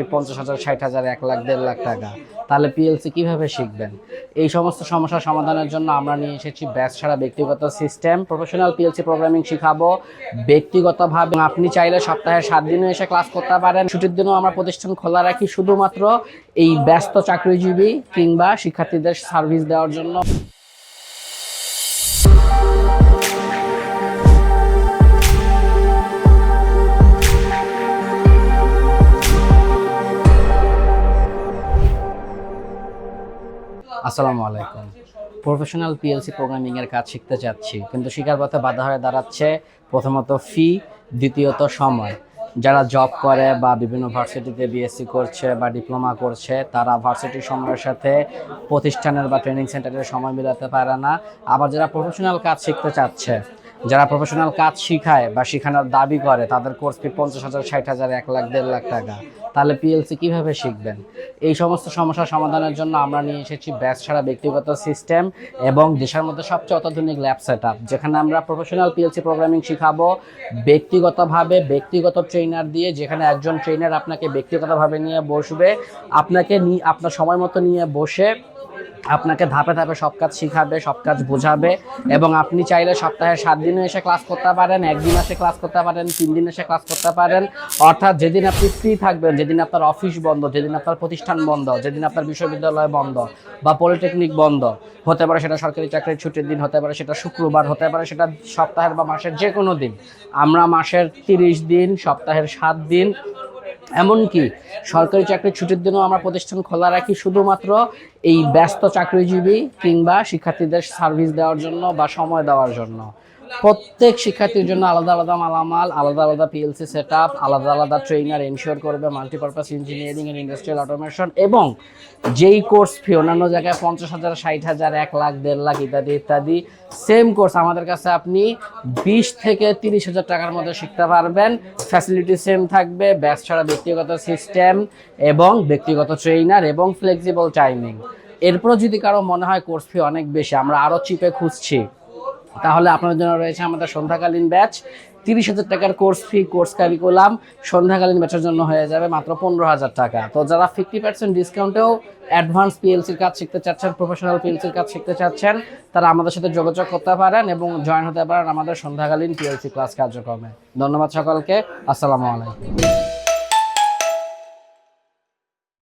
ফি পঞ্চাশ হাজার, ষাট হাজার, এক লাখ, দেড় লাখ টাকা। তাহলে পিএলসি কীভাবে শিখবেন? এই সমস্ত সমস্যার সমাধানের জন্য আমরা নিয়ে এসেছি ব্যাস ছাড়া ব্যক্তিগত সিস্টেম প্রফেশনাল পিএলসি প্রোগ্রামিং শিখাবো ব্যক্তিগতভাবে। আপনি চাইলে সপ্তাহে সাত দিনও এসে ক্লাস করতে পারেন। ছুটির দিনেও আমরা প্রতিষ্ঠান খোলা রাখি শুধুমাত্র এই ব্যস্ত চাকরিজীবী কিংবা শিক্ষার্থীদের সার্ভিস দেওয়ার জন্য। আসসালামু আলাইকুম। প্রফেশনাল পিএলসি প্রোগ্রামিং এর কাজ শিখতে চাচ্ছি কিন্তু শিকার পথে বাধা হয়ে দাঁড়াচ্ছে প্রথমত ফি দ্বিতীয়ত সময়। যারা জব করে বা বিভিন্ন ভার্সিটিতে বিএসসি করছে বা ডিপ্লোমা করছে, তারা ভার্সিটির সময়ের সাথে প্রতিষ্ঠানের বা ট্রেনিং সেন্টারের সময় মিলাতে পারে না। আবার যারা প্রফেশনাল কাজ শিখতে চাচ্ছে যারা প্রফেশনাল কাজ শিখায় বা শেখানোর দাবি করে, তাদের কোর্স ফি পঞ্চাশ হাজার, ষাট হাজার, এক লাখ, দেড় লাখ টাকা। তাহলে পিএলসি কীভাবে শিখবেন? এই সমস্ত সমস্যার সমাধানের জন্য আমরা নিয়ে এসেছি ব্যাস ছাড়া ব্যক্তিগত সিস্টেম এবং দেশের মধ্যে সবচেয়ে অত্যাধুনিক ল্যাব সেট যেখানে আমরা প্রফেশনাল পিএলসি প্রোগ্রামিং শিখাবো ব্যক্তিগতভাবে, ব্যক্তিগত ট্রেনার দিয়ে, যেখানে একজন ট্রেনার আপনাকে ব্যক্তিগতভাবে নিয়ে বসবে, আপনাকে আপনার সময় মতো নিয়ে বসে আপনাকে ধাপে ধাপে সব কাজ শিখাবে, সব কাজ বোঝাবে এবং আপনি চাইলে সপ্তাহে সাত দিনে এসে ক্লাস করতে পারেন, একদিন এসে ক্লাস করতে পারেন, তিন দিন এসে ক্লাস করতে পারেন। অর্থাৎ যেদিন আপনি ফ্রি থাকবেন, যেদিন আপনার অফিস বন্ধ, যেদিন আপনার প্রতিষ্ঠান বন্ধ, যেদিন আপনার বিশ্ববিদ্যালয় বন্ধ বা পলিটেকনিক বন্ধ, হতে পারে সেটা সরকারি চাকরির ছুটির দিন, হতে পারে সেটা শুক্রবার, হতে পারে সেটা সপ্তাহের বা মাসের যে কোনো দিন। আমরা মাসের তিরিশ দিন, সপ্তাহের সাত দিন এমনকি সরকারি চাকরির ছুটির দিনও আমরা প্রতিষ্ঠান খোলা রাখি শুধুমাত্র এই ব্যস্ত চাকরিজীবী কিংবা শিক্ষার্থীদের সার্ভিস দেওয়ার জন্য বা সময় দেওয়ার জন্য। প্রত্যেক শিক্ষার্থীর জন্য আলাদা আলাদা মালামাল, আলাদা আলাদা পিএলসি সেট আপ আলাদা আলাদা ট্রেনার এনশিওর করবে multipurpose engineering and industrial automation এবং যেই কোর্স ফি অন্যান্য জায়গায় পঞ্চাশ হাজার, ষাট হাজার, এক লাখ, দেড় লাখ ইত্যাদি ইত্যাদি সেম কোর্স আমাদের কাছে আপনি বিশ থেকে তিরিশ হাজার টাকার মধ্যে শিখতে পারবেন। ফ্যাসিলিটি সেম থাকবে ব্যাস ছাড়া ব্যক্তিগত সিস্টেম এবং ব্যক্তিগত ট্রেনার এবং ফ্লেক্সিবল টাইমিং এরপরও যদি কারও মনে হয় কোর্স ফি অনেক বেশি, আমরা আরও চিপে খুঁজছি। তাহলে আপনার জন্য রয়েছে আমাদের সন্ধ্যাকালীন ব্যাচ তিরিশ হাজার টাকার কোর্স ফি কোর্স কারিকুলাম সন্ধ্যাকালীন ব্যাচের জন্য হয়ে যাবে মাত্র পনেরো হাজার টাকা। তো যারা ফিফটি পার্সেন্ট ডিসকাউন্টেও অ্যাডভান্স পিএলসির কাজ শিখতে চাচ্ছেন প্রফেশনাল পিএলসির কাজ শিখতে চাচ্ছেন, তারা আমাদের সাথে যোগাযোগ করতে পারেন এবং জয়েন হতে পারেন আমাদের সন্ধ্যাকালীন পিএলসি ক্লাস কার্যক্রমে। ধন্যবাদ সকলকে। আসসালামু আলাইকুম।